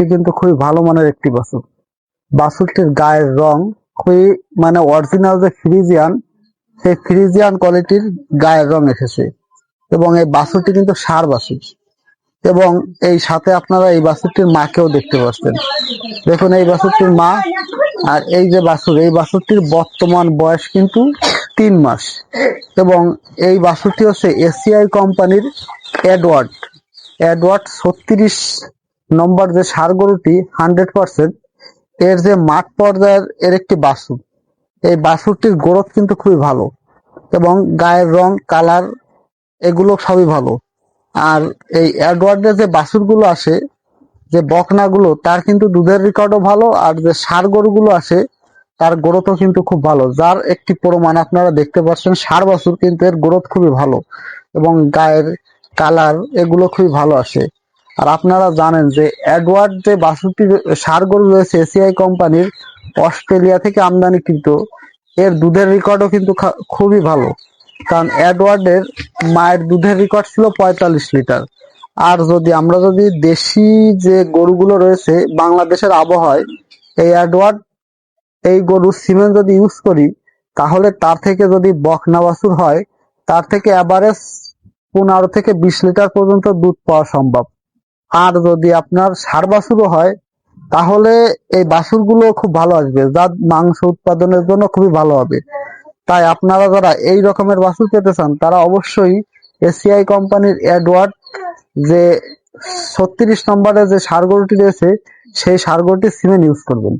বাছুরটি কিন্তু খুবই ভালো মানের একটি বাছুর বাছুরটির গায়ের রং খুবই মানে অরিজিনাল যে ফ্রিজিয়ান, সেই ফ্রিজিয়ান কোয়ালিটির গায়ের রং এসেছে। এবং এই বাছুরটি কিন্তু সার বাছুর এবং এই সাথে আপনারা এই বাছুরটির মাকেও দেখতে পাচ্ছেন। দেখুন, এই বাছুরটির মা আর এই যে বাছুর এই বাছুরটির বর্তমান বয়স কিন্তু তিন মাস। এবং এই বাছুরটি হচ্ছে এসিআই কোম্পানির এডওয়ার্ড এডওয়ার্ড ছত্রিশ নম্বর যে সার গরুটি হান্ড্রেড পার্সেন্ট, এর যে মাঠ পর্যায়ের এর একটি বাসুর। এই বাসুরটির গ্রোথ কিন্তু খুবই ভালো এবং গায়ের রং, কালার এগুলো সবই ভালো। আর এই অ্যাডওয়ার্ডের যে বাছুরগুলো আসে, যে বকনাগুলো, তার কিন্তু দুধের রেকর্ডও ভালো আর যে সার গরুগুলো আসে, তার গ্রোথও কিন্তু খুব ভালো। যার একটি প্রমাণ আপনারা দেখতে পাচ্ছেন, সার বাছুর কিন্তু এর গ্রোথ খুবই ভালো এবং গায়ের কালার এগুলো খুবই ভালো আসে। আর আপনারা জানেন যে অ্যাডওয়ার্ড যে বাছুরটি সার গরু রয়েছে এসিআই কোম্পানির, অস্ট্রেলিয়া থেকে আমদানিকৃত, এর দুধের রেকর্ডও কিন্তু খুবই ভালো। কারণ অ্যাডওয়ার্ডের মায়ের দুধের রেকর্ড ছিল পঁয়তাল্লিশ লিটার। আর যদি আমরা যদি দেশি যে গরুগুলো রয়েছে, বাংলাদেশের আবহাওয়ায়, এই অ্যাডওয়ার্ড এই গরুর সিমেন্ট যদি ইউজ করি, তাহলে তার থেকে যদি বকনা বাছুর হয়, তার থেকে অ্যাভারেজ পনেরো থেকে বিশ লিটার পর্যন্ত দুধ পাওয়া সম্ভব। আর যদি আপনার সার বাছুরও হয়, তাহলে এই বাছুরগুলো খুব ভালো আসবে। যা মাংস উৎপাদনের জন্য খুবই ভালো হবে। তাই আপনারা যারা এই রকমের বাছুর পেতে চান, তারা অবশ্যই এসিআই কোম্পানির অ্যাডওয়ার্ড যে ছত্রিশ নম্বরে যে সার গরুটি রয়েছে, সেই সার গরুটি সিমেন্ট ইউজ করবেন।